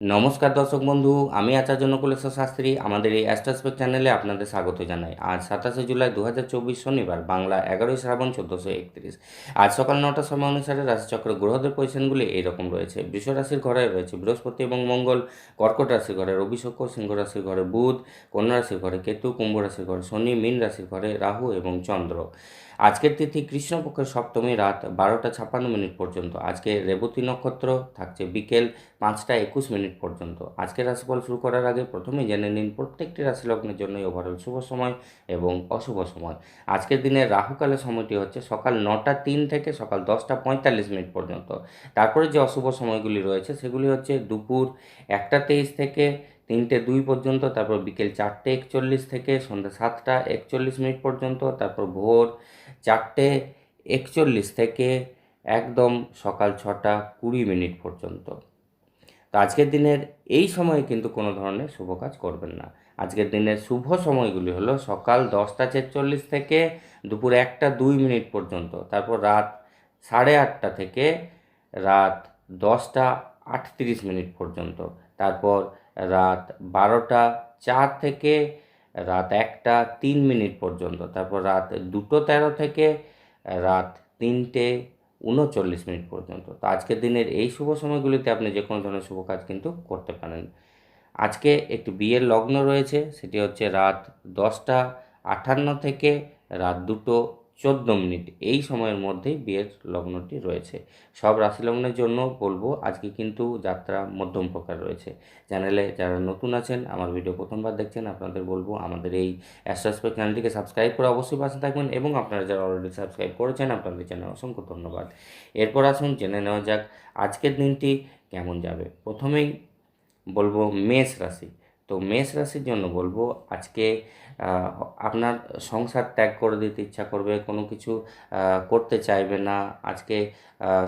নমস্কার দর্শক বন্ধু, আমি আচার্য নকুলেশ্বর শাস্ত্রী। আমাদের এই অ্যাস্ট্রাসপেক চ্যানেলে আপনাদের স্বাগত জানাই। আজ সাতাশে জুলাই দু হাজার চব্বিশ শনিবার, বাংলা এগারোই শ্রাবণ চোদ্দোশো একত্রিশ। আজ সকাল নটার সময় অনুসারে রাশিচক্র গ্রহদের পজিশনগুলি এইরকম রয়েছে। বৃষ রাশির ঘরে রয়েছে বৃহস্পতি এবং মঙ্গল, কর্কট রাশির ঘরে রবি সিংহ রাশির ঘরে বুধ, কন্যা রাশির ঘরে কেতু, কুম্ভ রাশির ঘরে শনি, মীন রাশির ঘরে রাহু এবং চন্দ্র। আজকের তিথি কৃষ্ণপক্ষের সপ্তমী রাত বারোটা ছাপ্পান্ন মিনিট পর্যন্ত। আজকে রেবতী নক্ষত্র থাকছে বিকেল পাঁচটা একুশ মিনিট পর্যন্ত। আজকের রাশিফল শুরু করার আগে প্রথমেই জেনে নিন প্রত্যেকটি রাশি লগ্নের জন্যই ওভারঅল শুভ সময় এবং অশুভ সময়। আজকের দিনে রাহুকালের সময়টি হচ্ছে সকাল নটা তিন থেকে সকাল দশটা পঁয়তাল্লিশ মিনিট পর্যন্ত। তারপরে যে অশুভ সময়গুলি রয়েছে সেগুলি হচ্ছে দুপুর একটা তেইশ থেকে তিনটে দুই পর্যন্ত, তারপর বিকেল চারটে একচল্লিশ থেকে সন্ধ্যা সাতটা একচল্লিশ মিনিট পর্যন্ত, তারপর ভোর চারটে একচল্লিশ থেকে একদম সকাল ছটা কুড়ি মিনিট পর্যন্ত। তো আজকের দিনের এই সময়ে কিন্তু কোনো ধরনের শুভ কাজ করবেন না। আজকের দিনের শুভ সময়গুলি হলো সকাল দশটা ছেচল্লিশ থেকে দুপুর একটা দুই মিনিট পর্যন্ত, তারপর রাত সাড়ে আটটা থেকে রাত দশটা আটত্রিশ মিনিট পর্যন্ত, তারপর রাত বারোটা চার থেকে রাত একটা তিন মিনিট পর্যন্ত, তারপর রাত দুটো তেরো থেকে রাত তিনটে উনচল্লিশ মিনিট পর্যন্ত। তো আজকের দিনের এই শুভ সময়গুলিতে আপনি যে কোনো ধরনের শুভ কাজ কিন্তু করতে পারেন। আজকে একটি বিয়ের লগ্ন রয়েছে, সেটি হচ্ছে রাত দশটা আটান্ন থেকে রাত দুটো চোদ্দ মিনিট। এই সময়ের মধ্যেই বিয়ের লগ্নটি রয়েছে। সব রাশি লগ্নের জন্য বলব, আজকে কিন্তু যাত্রা মধ্যম প্রকার রয়েছে। চ্যানেলে যারা নতুন আছেন, আমার ভিডিও প্রথমবার দেখছেন, আপনাদের বলব, আমাদের এই অ্যাস্ট্রাসপেক চ্যানেলটিকে সাবস্ক্রাইব করে অবশ্যই পাশে থাকবেন এবং আপনারা যারা অলরেডি সাবস্ক্রাইব করেছেন, আপনাদের চ্যানেল অসংখ্য ধন্যবাদ। এরপর আসুন, জেনে নেওয়া যাক আজকের দিনটি কেমন যাবে। প্রথমেই বলব, মেষ রাশি। তো মেষ রাশির জন্য বলব, আজকে আপনার সংসার ত্যাগ করে দিতে ইচ্ছা করবে, কোনো কিছু করতে চাইবে না। আজকে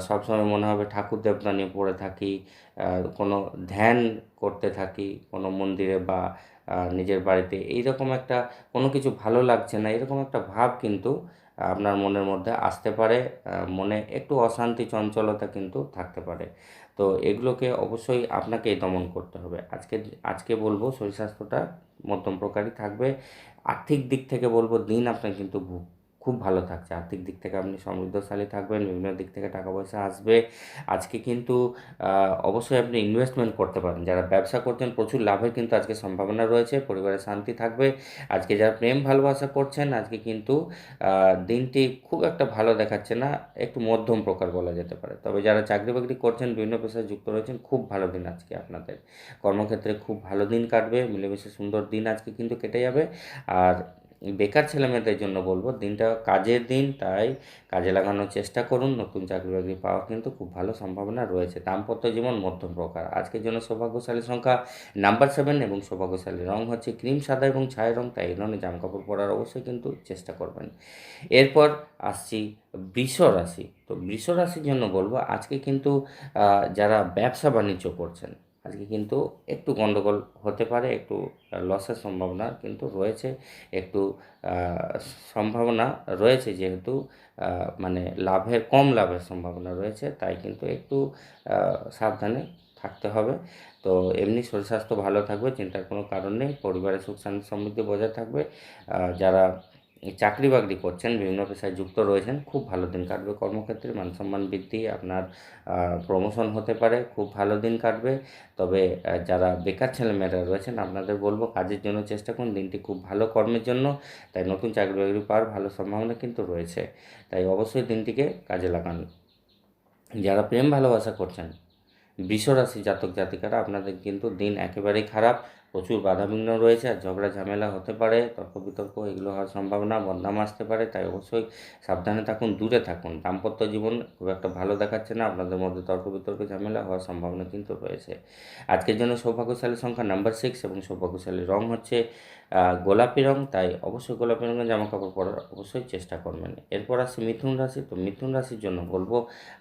সবসময় মনে হবে ঠাকুর দেবতা নিয়ে পড়ে থাকি কোনো ধ্যান করতে থাকি, কোনো মন্দিরে বা নিজের বাড়িতে। এইরকম একটা, কোনো কিছু ভালো লাগছে না, এরকম একটা ভাব কিন্তু, আপনার মনের মধ্যে আসতে পারে মনে একটু অশান্তি, চঞ্চলতা কিন্তু থাকতে পারে। তো এগুলোকে অবশ্যই আপনাকে দমন করতে হবে। আজকে আজকে বলব শরীর স্বাস্থ্যটা মধ্যম প্রকারই থাকবে। আর্থিক দিক থেকে বলব দিন আপনার কিন্তু খুব ভালো থাকছে। আর্থিক দিক থেকে আপনি সমৃদ্ধশালী থাকবেন, বিভিন্ন দিক থেকে টাকা পয়সা আসবে। আজকে কিন্তু অবশ্যই আপনি ইনভেস্টমেন্ট করতে পারেন। যারা ব্যবসা করছেন, প্রচুর লাভের কিন্তু আজকে সম্ভাবনা রয়েছে, পরিবারে শান্তি থাকবে। আজকে যারা প্রেম ভালোবাসা করছেন, আজকে কিন্তু দিনটি খুব একটা ভালো দেখাচ্ছে না, একটু মধ্যম প্রকার বলা যেতে পারে। তবে যারা চাকরি বাকরি করছেন, বিভিন্ন পেশায় যুক্ত রয়েছেন, খুব ভালো দিন আজকে আপনাদের। কর্মক্ষেত্রে খুব ভালো দিন কাটবে, মিলেমিশে সুন্দর দিন আজকে কিন্তু কেটে যাবে। আর বেকার ছেলেমেয়েদের জন্য বলব, দিনটা কাজের দিন, তাই কাজে লাগানোর চেষ্টা করুন, নতুন চাকরি বাকরি পাওয়ার কিন্তু খুব ভালো সম্ভাবনা রয়েছে। দাম্পত্য জীবন মধ্যম প্রকার। আজকের জন্য সৌভাগ্যশালী সংখ্যা নাম্বার সেভেন এবং সৌভাগ্যশালী রং হচ্ছে ক্রিম, সাদা এবং ছায় রং, তাই এই ধরনের জামাকাপড় পরার অবশ্যই কিন্তু চেষ্টা করবেন। এরপর আসছি বৃষ রাশি। তো বৃষ রাশির জন্য বলব, আজকে কিন্তু যারা ব্যবসা বাণিজ্য করছেন আজকে কিন্তু একটু গণ্ডগোল হতে পারে, একটু লসের সম্ভাবনা কিন্তু রয়েছে, একটু সম্ভাবনা রয়েছে যেহেতু মানে লাভের, কম লাভের সম্ভাবনা রয়েছে, তাই কিন্তু একটু সাবধানে থাকতে হবে। তো এমনি শরীর স্বাস্থ্য ভালো থাকবে, চিন্তার কোনো কারণ নেই, পরিবারের সুখ শান্তি সমৃদ্ধি বজায় থাকবে যারা চাকরি বাকরি করছেন, বিভিন্ন পেশায় যুক্ত রয়েছেন, খুব ভালো দিন কাটবে। কর্মক্ষেত্রে মান সম্মান বৃদ্ধি, আপনার প্রমোশন হতে পারে, খুব ভালো দিন কাটবে। তবে যারা বেকার ছেলেমেয়েরা রয়েছেন, আপনাদের বলব কাজের জন্য চেষ্টা করুন, দিনটি খুব ভালো কর্মের জন্য, তাই নতুন চাকরি বাকরি পাওয়ার ভালো সম্ভাবনা কিন্তু রয়েছে। তাই অবশ্যই দিনটিকে কাজে লাগান। যারা প্রেম ভালোবাসা করছেন, বৃষরাশি জাতক জাতিকারা আপনাদের কিন্তু দিন একেবারেই খারাপ। প্রচুর বাধাবিঘ্ন রয়েছে আর ঝগড়া ঝামেলা হতে পারে তর্ক বিতর্ক এগুলো হওয়ার সম্ভাবনা, বদনাম আসতে পারে, তাই অবশ্যই সাবধানে থাকুন, দূরে থাকুন। দাম্পত্য জীবন খুব একটা ভালো দেখাচ্ছে না, আপনাদের মধ্যে তর্ক বিতর্ক ঝামেলা হওয়ার সম্ভাবনা কিন্তু রয়েছে। আজকের জন্য সৌভাগ্যশালী সংখ্যা নাম্বার সিক্স এবং সৌভাগ্যশালী রং হচ্ছে গোলাপি রং, তাই অবশ্যই গোলাপি রঙের জামা কাপড় পরার অবশ্যই চেষ্টা করবেন। এরপর আসি মিথুন রাশি, তো মিথুন রাশির জন্য বলব,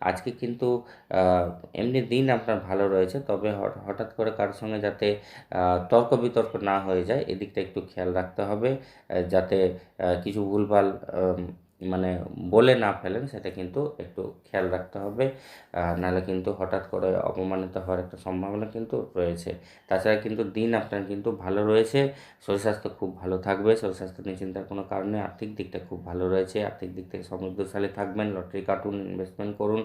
আজকে কিন্তু এমনি দিন আপনার ভালো রয়েছে, তবে হঠাৎ করে কারোর সঙ্গে যাতে তর্ক বিতর্ক না হয়ে যায়, এদিকটা একটু খেয়াল রাখতে হবে যাতে কিছু ভুলভাল মানে বলে না ফেলেন, সেটা কিন্তু একটু খেয়াল রাখতে হবে। নাহলে কিন্তু হঠাৎ করে অপমানিত হওয়ার একটা সম্ভাবনা কিন্তু রয়েছে। তাছাড়া কিন্তু দিন আপনার কিন্তু ভালো রয়েছে, শরীর স্বাস্থ্য খুব ভালো থাকবে, শরীর স্বাস্থ্য নিয়ে চিন্তার কোনো কারণে আর্থিক দিকটা খুব ভালো রয়েছে। আর্থিক দিক থেকে সমৃদ্ধশালী থাকবেন, লটারি কাটুন ইনভেস্টমেন্ট করুন,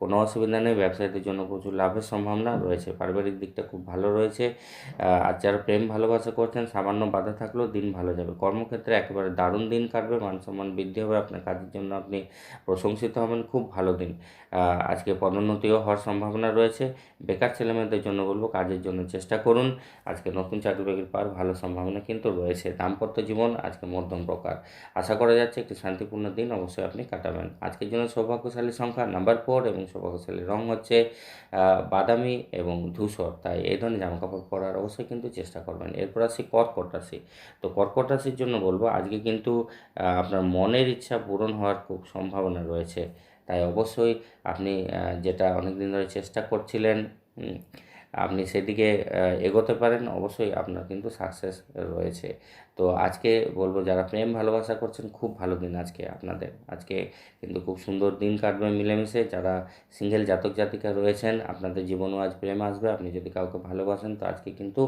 কোনো অসুবিধা নেই, ব্যবসায়ীদের জন্য প্রচুর লাভের সম্ভাবনা রয়েছে, পারিবারিক দিকটা খুব ভালো রয়েছে। আর যারা প্রেম ভালোবাসা করছেন, সামান্য বাধা থাকলেও দিন ভালো যাবে। কর্মক্ষেত্রে একেবারে দারুণ দিন কাটবে মান সম্মান বৃদ্ধি হবে আপনার। কাজের জন্য আপনি প্রশংসিত হবেন, খুব ভালো দিন। আজকে পদোন্নতিও হওয়ার সম্ভাবনা রয়েছে। বেকার ছেলেমেয়েদের জন্য বলব, কাজের জন্য চেষ্টা করুন। আজকে নতুন চাকরি বাকরি পাওয়ার ভালো সম্ভাবনা কিন্তু রয়েছে। দাম্পত্য জীবন আজকে মধ্যম প্রকার। আশা করা যাচ্ছে একটি শান্তিপূর্ণ দিন অবশ্যই আপনি কাটাবেন। আজকের জন্য সৌভাগ্যশালী সংখ্যা, নাম্বার ফোর এবং সৌভাগ্যশালী রং হচ্ছে বাদামি এবং ধূসর। তাই এই ধরনের জামাকাপড় পরার অবশ্যই কিন্তু চেষ্টা করবেন। এরপর আসি কর্কট রাশি। তো কর্কট রাশির জন্য বলব, আজকে কিন্তু আপনার মনের ইচ্ছা পূরণ হওয়ার খুব সম্ভাবনা রয়েছে। তাই অবশ্যই আপনি যেটা অনেক দিন ধরে চেষ্টা করছিলেন আপনি সেদিকে এগোতে পারেন, অবশ্যই আপনার কিন্তু সাকসেস রয়েছে। তো আজকে বলব যারা প্রেম ভালোবাসা করছেন, খুব ভালো দিন আজকে আপনাদের। আজকে কিন্তু খুব সুন্দর দিন কাটবে মিলেমিশে। যারা সিঙ্গেল জাতক জাতিকা রয়েছেন, আপনাদের জীবনেও আজ প্রেম আসবে। আপনি যদি কাউকে ভালোবাসেন, তো আজকে কিন্তু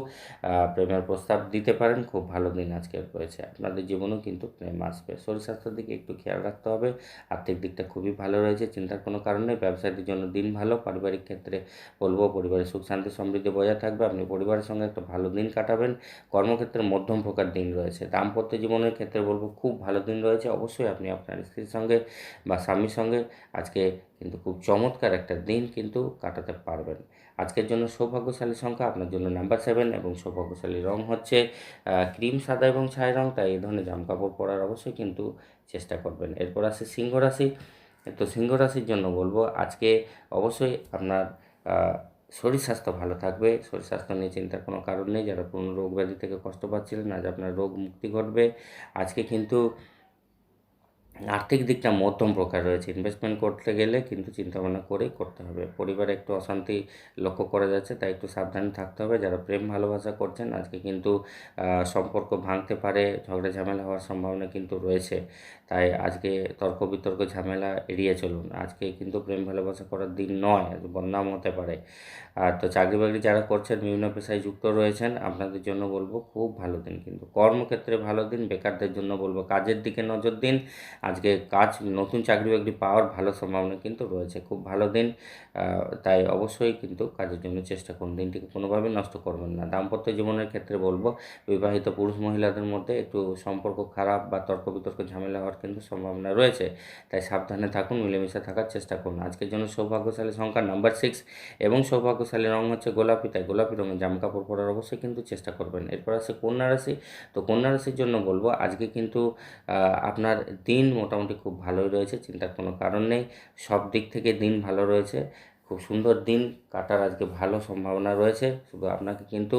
প্রেমের প্রস্তাব দিতে পারেন। খুব ভালো দিন আজকে রয়েছে। আপনাদের জীবনেও কিন্তু প্রেম আসবে। শরীর স্বাস্থ্যের দিকে একটু খেয়াল রাখতে হবে। আর্থিক দিকটা খুবই ভালো রয়েছে, চিন্তার কোনো কারণ ব্যবসায়ীদের জন্য দিন ভালো, পারিবারিক ক্ষেত্রে বলব পরিবারের সুখ শান্তি সমৃদ্ধি বজায় থাকবে। আপনি পরিবারের সঙ্গে একটা ভালো দিন কাটাবেন। কর্মক্ষেত্রে মধ্যম প্রকার দিন রয়েছে। দাম্পত্য জীবনের ক্ষেত্রে বলব খুব ভালো দিন রয়েছে। অবশ্যই আপনি আপনার স্ত্রীর সঙ্গে বা স্বামীর সঙ্গে আজকে কিন্তু খুব চমৎকার একটা দিন কিন্তু কাটাতে পারবেন। আজকের জন্য সৌভাগ্যশালী সংখ্যা আপনার জন্য নাম্বার সেভেন এবং সৌভাগ্যশালী রং হচ্ছে ক্রিম, সাদা এবং ছাই রং। তাই এই ধরনের জামকাপড় পরার অবশ্যই কিন্তু চেষ্টা করবেন। এরপর আছে সিংহ রাশি। তো সিংহ রাশির জন্য বলব আজকে অবশ্যই আপনার শরীর স্বাস্থ্য ভালো থাকবে, শরীর স্বাস্থ্য নিয়ে চিন্তার কোনো কারণ নেই। যারা পুরনো রোগ ব্যাধি থেকে কষ্ট পাচ্ছিলেন, আজ আপনার রোগ মুক্তি ঘটবে। আজকে কিন্তু আর্থিক দিকটা মধ্যম প্রকার রয়েছে। ইনভেস্টমেন্ট করতে গেলে কিন্তু চিন্তাভাবনা করেই করতে হবে। পরিবারে একটু অশান্তি লক্ষ্য করা যাচ্ছে, তাই একটু সাবধানে থাকতে হবে। যারা প্রেম ভালোবাসা করছেন, আজকে কিন্তু সম্পর্ক ভাঙতে পারে, ঝগড়া ঝামেলা হওয়ার সম্ভাবনা কিন্তু রয়েছে। তাই আজকে তর্ক বিতর্ক ঝামেলা এড়িয়ে চলুন। আজকে কিন্তু প্রেম ভালোবাসা করার দিন নয় বদনাম হতে পারে। আর তো চাকরি বাকরি যারা করছেন, বিভিন্ন পেশায় যুক্ত রয়েছেন, আপনাদের জন্য বলব, খুব ভালো দিন কিন্তু। কর্মক্ষেত্রে ভালো দিন, বেকারদের জন্য বলব। কাজের দিকে নজর দিন। আজকে কাজ, নতুন চাকরি বাকরি পাওয়ার, ভালো সম্ভাবনা কিন্তু রয়েছে। খুব ভালো দিন তাই অবশ্যই কিন্তু কাজের জন্য চেষ্টা করুন। দিনটিকে কোনোভাবেই নষ্ট করবেন না। দাম্পত্য জীবনের ক্ষেত্রে বলব, বিবাহিত পুরুষ মহিলাদের মধ্যে একটু সম্পর্ক খারাপ বা তর্ক বিতর্ক ঝামেলা হওয়ার কিন্তু সম্ভাবনা রয়েছে। তাই সাবধানে থাকুন, মিলেমিশে থাকার চেষ্টা করুন। আজকের জন্য সৌভাগ্যশালী সংখ্যা নাম্বার সিক্স এবং সৌভাগ্যশালী রং হচ্ছে গোলাপি, তাই গোলাপি রঙের জামা কাপড় পরার অবশ্যই কিন্তু চেষ্টা করবেন। এরপর আছে কন্যা রাশি। তো কন্যা রাশির জন্য বলব, আজকে কিন্তু আপনার দিন মোটামুটি খুব ভালোই রয়েছে, চিন্তার কোনো কারণ নেই। সব দিক থেকে দিন ভালো রয়েছে। খুব সুন্দর দিন। কাটার আজকে ভালো সম্ভাবনা রয়েছে। শুধু আপনাকে কিন্তু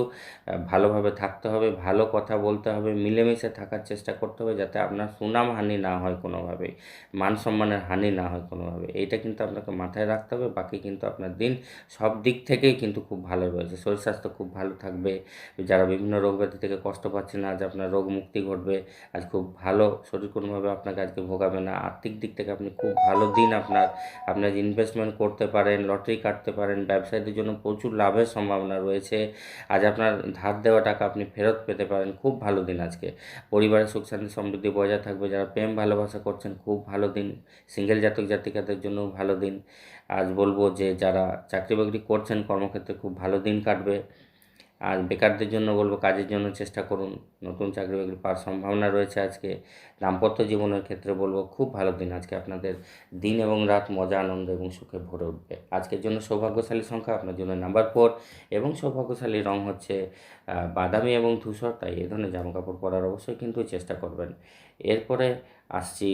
ভালোভাবে থাকতে হবে, ভালো কথা বলতে হবে, মিলেমিশে থাকার চেষ্টা করতে হবে যাতে আপনার সুনাম হানি না হয় কোনোভাবেই, মান সম্মানের হানি না হয় কোনোভাবে। এইটা কিন্তু আপনাকে মাথায় রাখতে হবে, বাকি কিন্তু আপনার দিন সব দিক থেকেই কিন্তু খুব ভালো রয়েছে। শরীর স্বাস্থ্য খুব ভালো থাকবে, যারা বিভিন্ন রোগ ব্যাধি থেকে কষ্ট পাচ্ছেন আজ আপনার রোগ মুক্তি ঘটবে, আজ খুব ভালো শরীর কোনোভাবে আপনাকে আজকে ভোগাবে না। আর্থিক দিক থেকে আপনি খুব ভালো দিন আপনার আপনার ইনভেস্টমেন্ট করতে পারেন, লটারি কাটতে পারেন ব্যবসায়ীদের জন্য প্রচুর লাভের সম্ভাবনা রয়েছে। আজ আপনার ধার দেওয়া টাকা আপনি ফেরত পেতে পারেন। খুব ভালো দিন আজকে। পরিবারের সুখ শান্তি সমৃদ্ধি বজায় থাকবে। যারা প্রেম ভালোবাসা করছেন, খুব ভালো দিন। সিঙ্গেল জাতক জাতিকাদের জন্য ভালো দিন। আজ বলব যে, যারা চাকরি বাকরি করছেন, কর্মক্ষেত্রে খুব ভালো দিন কাটবে। আর বেকারদের জন্য বলব, কাজের জন্য চেষ্টা করুন। নতুন চাকরি বাকরি পাওয়ার সম্ভাবনা রয়েছে আজকে। দাম্পত্য জীবনের ক্ষেত্রে বলব, খুব ভালো দিন আজকে। আপনাদের দিন এবং রাত মজা, আনন্দ এবং সুখে ভরে উঠবে। আজকের জন্য সৌভাগ্যশালী সংখ্যা, আপনার জন্য নাম্বার ফোর এবং সৌভাগ্যশালী রং হচ্ছে বাদামি এবং ধূসর। তাই এ ধরনের জামাকাপড় পরার অবশ্যই কিন্তু চেষ্টা করবেন। এরপরে আসছি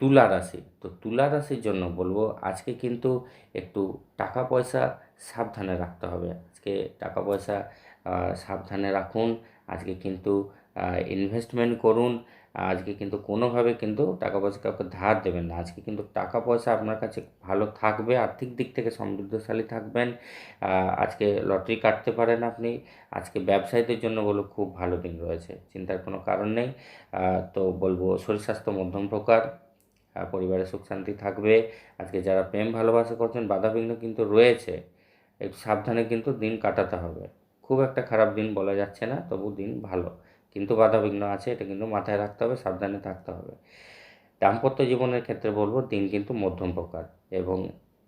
তুলা রাশি। তো তুলা রাশির জন্য বলব, আজকে কিন্তু একটু টাকা পয়সা সাবধানে রাখতে হবে। আজকে টাকা পয়সা সাবধানে রাখুন। আজকে কিন্তু ইনভেস্টমেন্ট করুন। আজকে কিন্তু কোনোভাবে কিন্তু টাকা পয়সা কাউকে ধার দেবেন না। আজকে কিন্তু টাকা পয়সা আপনার কাছে ভালো থাকবে, আর্থিক দিক থেকে সমৃদ্ধশালী থাকবেন। আজকে লটারি কাটতে পারেন আপনি। আজকে ব্যবসায়ীদের জন্য বলো খুব ভালো দিন রয়েছে, চিন্তার কোনো কারণ নেই। তো বলব শরীর স্বাস্থ্য মধ্যম প্রকার পরিবারে সুখ শান্তি থাকবে। আজকে যারা প্রেম ভালোবাসা করছেন, বাধাবিঘ্ন কিন্তু রয়েছে। একটু সাবধানে কিন্তু দিন কাটাতে হবে। খুব একটা খারাপ দিন বলা যাচ্ছে না, তবু দিন ভালো। কিন্তু বাধাবিঘ্ন আছে, এটা কিন্তু মাথায় রাখতে হবে, সাবধানে থাকতে হবে। দাম্পত্য জীবনের ক্ষেত্রে বলব, দিন কিন্তু মধ্যম প্রকার এবং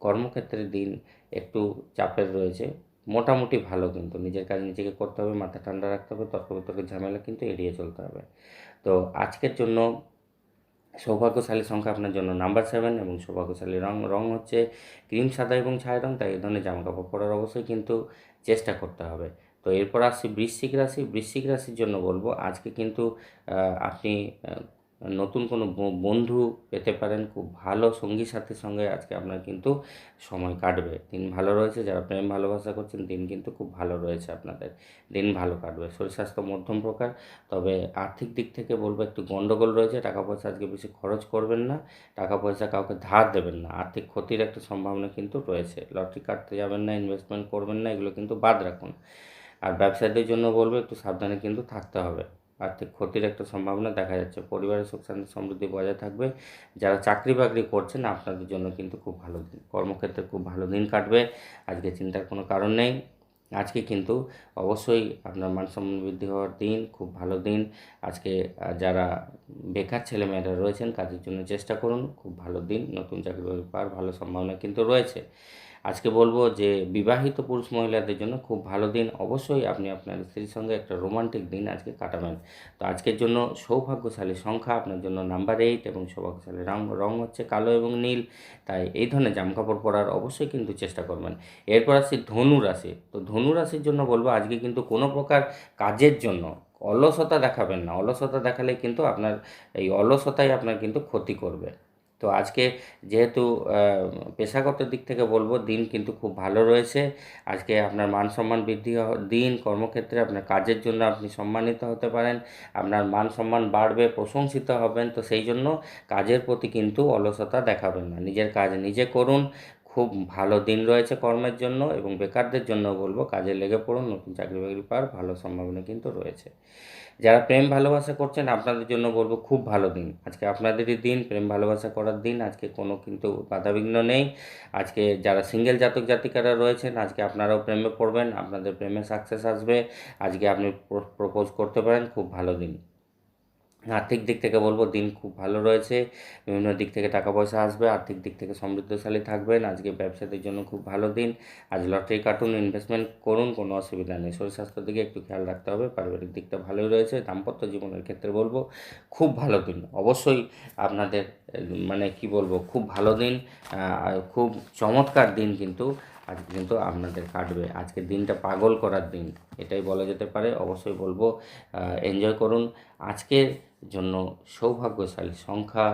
কর্মক্ষেত্রে দিন একটু চাপের রয়েছে। মোটামুটি ভালো কিন্তু, নিজের কাজ নিজেকে করতে হবে, মাথা ঠান্ডা রাখতে হবে, তর্ক বিতর্কের ঝামেলা কিন্তু এড়িয়ে চলতে হবে। তো আজকের জন্য সৌভাগ্যশালী সংখ্যা আপনার জন্য নাম্বার সেভেন এবং সৌভাগ্যশালী রং রং হচ্ছে ক্রিম সাদা এবং ছায় রং, তাই এই ধরনের জামাকাপড় পরার অবশ্যই কিন্তু চেষ্টা করতে হবে। তো এরপর আসছি বৃশ্চিক রাশি, বৃশ্চিক রাশির জন্য বলব আজকে কিন্তু আপনি নতুন কোনো বন্ধু পেতে পারেন। খুব ভালো সঙ্গী সাথীর সঙ্গে আজকে আপনার কিন্তু সময় কাটবে। দিন ভালো রয়েছে, যারা প্রেম ভালোবাসা করছেন, দিন কিন্তু খুব ভালো রয়েছে আপনাদের। দিন ভালো কাটবে। শরীর স্বাস্থ্য মধ্যম প্রকার, তবে আর্থিক দিক থেকে বলব একটু গন্ডগোল রয়েছে, টাকা পয়সা আজকে বেশি খরচ করবেন না, টাকা পয়সা কাউকে ধার দেবেন না। আর্থিক ক্ষতির একটা সম্ভাবনা কিন্তু রয়েছে। লটারি কাটতে যাবেন না ইনভেস্টমেন্ট করবেন না, এগুলো কিন্তু বাদ রাখুন। আর ব্যবসায়ীদের জন্য বলব একটু সাবধানে কিন্তু থাকতে হবে। আর্থিক ক্ষতির একটা সম্ভাবনা দেখা যাচ্ছে। পরিবারের সুখ শান্তি সমৃদ্ধি বজায় থাকবে। যারা চাকরি বাকরি করছেন, আপনাদের জন্য কিন্তু খুব ভালো দিন। কর্মক্ষেত্রে খুব ভালো দিন কাটবে। আজকে চিন্তার কোনো কারণ নেই। আজকে কিন্তু অবশ্যই আপনার মান সম্মান বৃদ্ধি হওয়ার দিন, খুব ভালো দিন। আজকে যারা বেকার ছেলেমেয়েরা রয়েছেন কাজের জন্য চেষ্টা করুন। খুব ভালো দিন, নতুন চাকরি বাকরি পাওয়ার ভালো সম্ভাবনা কিন্তু রয়েছে। আজকে বলব যে বিবাহিত পুরুষ মহিলাদের জন্য খুব ভালো দিন। অবশ্যই আপনি আপনার স্ত্রীর সঙ্গে একটা রোমান্টিক দিন আজকে কাটাবেন। তো আজকের জন্য সৌভাগ্যশালী সংখ্যা, আপনার জন্য নাম্বার এইট এবং সৌভাগ্যশালী রং রং হচ্ছে কালো এবং নীল। তাই এই ধরনের জামাকাপড় পরার অবশ্যই কিন্তু চেষ্টা করবেন। এরপর আসছি ধনু রাশি। তো ধনু রাশির জন্য বলব আজকে কিন্তু কোনো প্রকার কাজের জন্য অলসতা দেখাবেন না। অলসতা দেখালে কিন্তু আপনার, এই অলসতাই আপনার কিন্তু ক্ষতি করবে। তো আজকে যেহেতু পেশাগত দিক থেকে বলব, দিন কিন্তু খুব ভালো রয়েছে। আজকে আপনার মান সম্মান বৃদ্ধি দিন কর্মক্ষেত্রে আপনার কাজের জন্য আপনি সম্মানিত হতে পারেন, আপনার মান সম্মান বাড়বে, প্রশংসিত হবেন, তো সেই জন্য কাজের প্রতি কিন্তু অলসতা দেখাবেন না। নিজের কাজ নিজে করুন, খুব ভালো দিন রয়েছে কর্মের জন্য এবং বেকারদের জন্য বলব, কাজে লেগে পড়ুন, নতুন চাকরি বাকরি পাওয়ার ভালো সম্ভাবনা কিন্তু রয়েছে। যারা প্রেম ভালোবাসা করছেন, আপনাদের জন্য বলব খুব ভালো দিন। আজকে আপনাদেরই দিন, প্রেম ভালোবাসা করার দিন। আজকে কোনো কিন্তু বাধাবিঘ্ন নেই। আজকে যারা সিঙ্গেল জাতক জাতিকারা রয়েছেন, আজকে আপনারাও প্রেমে পড়বেন, আপনাদের প্রেমে সাকসেস আসবে। আজকে আপনি প্রপোজ করতে পারেন, খুব ভালো দিন। আর্থিক দিক থেকে বলব দিন খুব ভালো রয়েছে। বিভিন্ন দিক থেকে টাকা পয়সা আসবে, আর্থিক দিক থেকে সমৃদ্ধশালী থাকবেন। আজকে ব্যবসাদের জন্য খুব ভালো দিন। আজ লটারি কাটুন ইনভেস্টমেন্ট করুন, কোনো অসুবিধা নেই। শরীর স্বাস্থ্যের দিকে একটু খেয়াল রাখতে হবে। পারিবারিক দিকটা ভালোই রয়েছে। দাম্পত্য জীবনের ক্ষেত্রে বলব খুব ভালো দিন। অবশ্যই আপনাদের মানে কি বলব, খুব ভালো দিন খুব চমৎকার দিন কিন্তু আজকে কিন্তু আপনাদের কাটবে। আজকের দিনটা পাগল করার দিন। এটাই বলা যেতে পারে। অবশ্যই বলব এনজয় করুন। আজকের জন্য সৌভাগ্যশালী সংখ্যা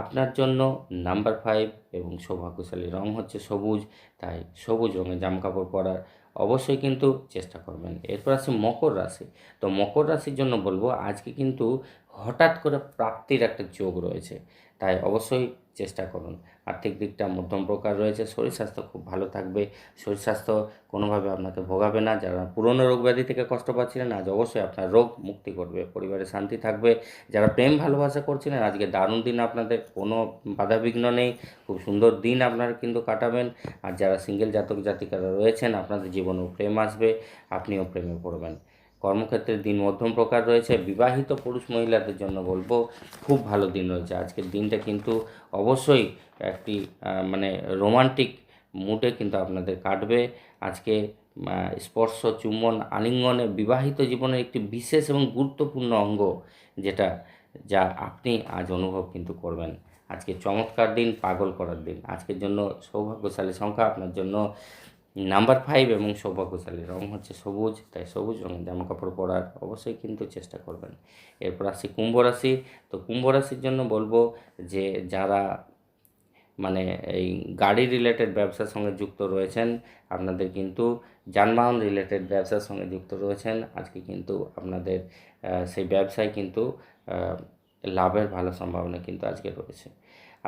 আপনার জন্য নাম্বার ফাইভ এবং সৌভাগ্যশালী রং হচ্ছে সবুজ, তাই সবুজ রঙের জামাকাপড় পরার অবশ্যই কিন্তু চেষ্টা করবেন। এরপর আছে মকর রাশি। তো মকর রাশির জন্য বলব, আজকে কিন্তু হঠাৎ করে প্রাপ্তির একটা যোগ রয়েছে। তাই অবশ্যই চেষ্টা করুন। আর্থিক দিকটা মধ্যম প্রকার রয়েছে, শরীর স্বাস্থ্য খুব ভালো থাকবে। শরীর স্বাস্থ্য কোনোভাবে আপনাকে ভোগাবে না। যারা পুরনো রোগ ব্যাধি থেকে কষ্ট পাচ্ছিলেন, আজ অবশ্যই আপনার রোগ মুক্তি করবে, পরিবারে শান্তি থাকবে। যারা প্রেম ভালোবাসা করছিলেন, আজকে দারুণ দিন আপনাদের, কোনো বাধাবিঘ্ন নেই। খুব সুন্দর দিন আপনারা কিন্তু কাটাবেন। আর যারা সিঙ্গেল জাতক জাতিকারা রয়েছেন, আপনাদের জীবনেও প্রেম আসবে, আপনিও প্রেমে পড়বেন। কর্মক্ষেত্রে দিন মধ্যম প্রকার রয়েছে। বিবাহিত পুরুষ মহিলাদের জন্য বলব, খুব ভালো দিন রয়েছে। আজকের দিনটা কিন্তু অবশ্যই একটি মানে রোমান্টিক মুডে কিন্তু আপনাদের কাটবে। আজকে স্পর্শ, চুম্বন, আলিঙ্গনে বিবাহিত জীবনের একটি বিশেষ এবং গুরুত্বপূর্ণ অঙ্গ, যেটা, যা আপনি আজ অনুভব কিন্তু করবেন। আজকে চমৎকার দিন, পাগল করার দিন। আজকের জন্য সৌভাগ্যশালী সংখ্যা আপনার জন্য। নাম্বার ফাইভ এবং সৌভাগ্যশালী রং হচ্ছে সবুজ, তাই সবুজ রঙের জামা কাপড় পরার অবশ্যই কিন্তু চেষ্টা করবেন। এরপর আসি কুম্ভ রাশি। তো কুম্ভ রাশির জন্য বলব যে যারা মানে এই গাড়ি রিলেটেড ব্যবসার সঙ্গে যুক্ত রয়েছেন, আপনাদের কিন্তু যানবাহন রিলেটেড ব্যবসার সঙ্গে যুক্ত রয়েছেন, আজকে কিন্তু আপনাদের সেই ব্যবসায় কিন্তু লাভের ভালো সম্ভাবনা কিন্তু আজকে রয়েছে।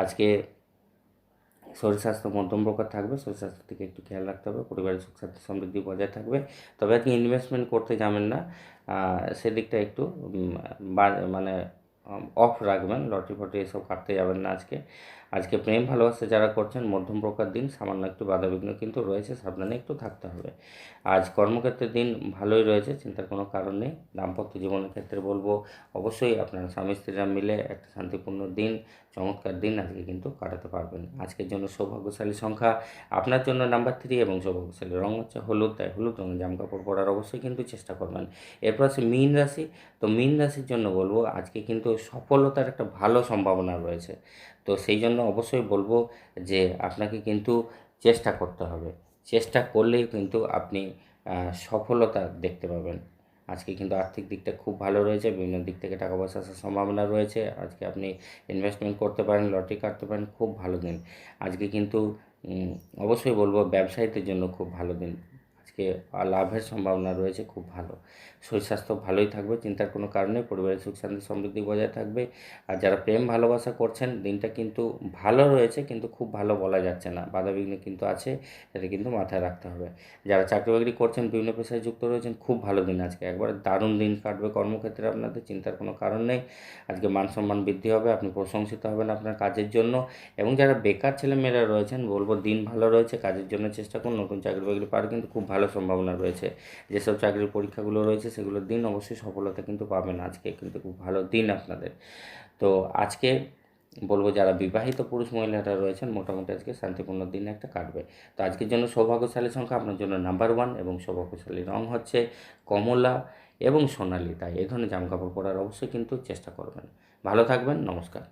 আজকে শরীর স্বাস্থ্য মধ্যম প্রকার থাকবে, শরীর স্বাস্থ্য থেকে একটু খেয়াল রাখতে হবে, পরিবারের সুখ শান্তি সমৃদ্ধি বজায় থাকবে। তবে আপনি ইনভেস্টমেন্ট করতে যাবেন না। সেদিকটা একটু মানে অফ রাখবেন। লটারি ফটি এসব কাটতে যাবেন না আজকে। আজকে প্রেম, ভালোবাসা যারা করছেন, মধ্যম প্রকার দিন, সামান্য একটু বাধাবিঘ্ন কিন্তু রয়েছে, সাবধানে একটু থাকতে হবে। আজ কর্মক্ষেত্রের দিন ভালোই রয়েছে, চিন্তার কোনো কারণ নেই। দাম্পত্য জীবনের ক্ষেত্রে বলব, অবশ্যই আপনার স্বামী স্ত্রীরা মিলে একটা শান্তিপূর্ণ দিন, চমৎকার দিন আজকে কিন্তু কাটাতে পারবেন। আজকের জন্য সৌভাগ্যশালী সংখ্যা আপনার জন্য নাম্বার থ্রি এবং সৌভাগ্যশালী রং হচ্ছে হলুদ, তাই হলুদ রঙের জামাকাপড় পরার অবশ্যই কিন্তু চেষ্টা করবেন। এরপর আছে মীন রাশি। তো মীন রাশির জন্য বলব, আজকে কিন্তু সফলতার একটা ভালো সম্ভাবনা রয়েছে। তো সেই জন্য অবশ্যই বলব যে আপনাকে কিন্তু চেষ্টা করতে হবে। চেষ্টা করলেই কিন্তু আপনি সফলতা দেখতে পাবেন। আজকে কিন্তু আর্থিক দিকটা খুব ভালো রয়েছে, বিভিন্ন দিক থেকে টাকা পয়সা আসার সম্ভাবনা রয়েছে। আজকে আপনি ইনভেস্টমেন্ট করতে পারেন লটারি কাটতে পারেন, খুব ভালো দিন। আজকে কিন্তু অবশ্যই বলব ব্যবসায়ীদের জন্য খুব ভালো দিন। আজকে লাভের সম্ভাবনা রয়েছে, খুব ভালো। শরীর স্বাস্থ্য ভালোই থাকবে, চিন্তার কোনো কারণে পরিবারের সুখ শান্তি সমৃদ্ধি বজায় থাকবে। আর যারা প্রেম ভালোবাসা করছেন, দিনটা কিন্তু ভালো রয়েছে, কিন্তু খুব ভালো বলা যাচ্ছে না। বাধাবিঘ্ন কিন্তু আছে এটা কিন্তু মাথায় রাখতে হবে। যারা চাকরি বাকরি করছেন, বিভিন্ন পেশায় যুক্ত রয়েছেন, খুব ভালো দিন আজকে। একবার দারুণ দিন কাটবে কর্মক্ষেত্রে আপনাদের, চিন্তার কোনো কারণ নেই। আজকে মান সম্মান বৃদ্ধি হবে, আপনি প্রশংসিত হবেন আপনার কাজের জন্য। এবং যারা বেকার ছেলেমেয়েরা রয়েছেন, বলব দিন ভালো রয়েছে, কাজের জন্য চেষ্টা করুন, নতুন চাকরি বাকরি পাওয়ার কিন্তু খুব ভালো সম্ভাবনা রয়েছে। যেসব চাকরির পরীক্ষাগুলো রয়েছে সেগুলোর দিন অবশ্যই সফলতা কিন্তু পাবেন আজকে, কিন্তু খুব ভালো দিন আপনাদের। তো আজকে বলব যারা বিবাহিত পুরুষ মহিলারা রয়েছেন, মোটামুটি আজকে শান্তিপূর্ণ দিন একটা কাটবে। তো আজকের জন্য সৌভাগ্যশালী সংখ্যা আপনার জন্য নাম্বার ওয়ান এবং সৌভাগ্যশালী রং হচ্ছে কমলা এবং সোনালি। তাই এই ধরনের জামাকাপড় পরার অবশ্যই কিন্তু চেষ্টা করবেন। ভালো থাকবেন, নমস্কার।